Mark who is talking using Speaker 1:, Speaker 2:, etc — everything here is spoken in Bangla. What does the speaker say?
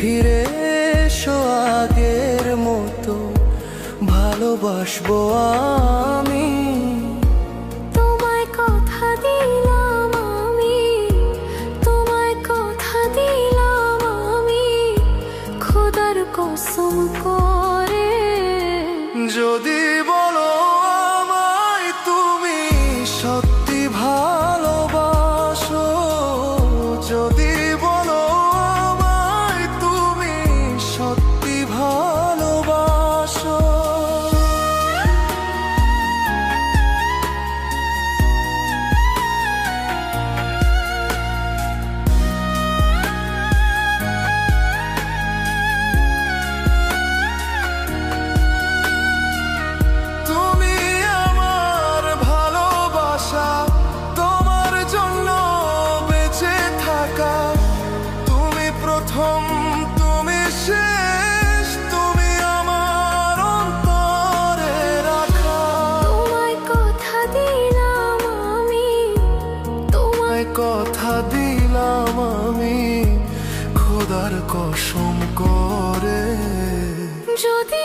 Speaker 1: ফিরে এসো আগের মতো ভালোবাসবো আমি।
Speaker 2: তোমায় কথা তোমায়
Speaker 1: কথা করে। যদি খোদার কসম করে।
Speaker 2: যদি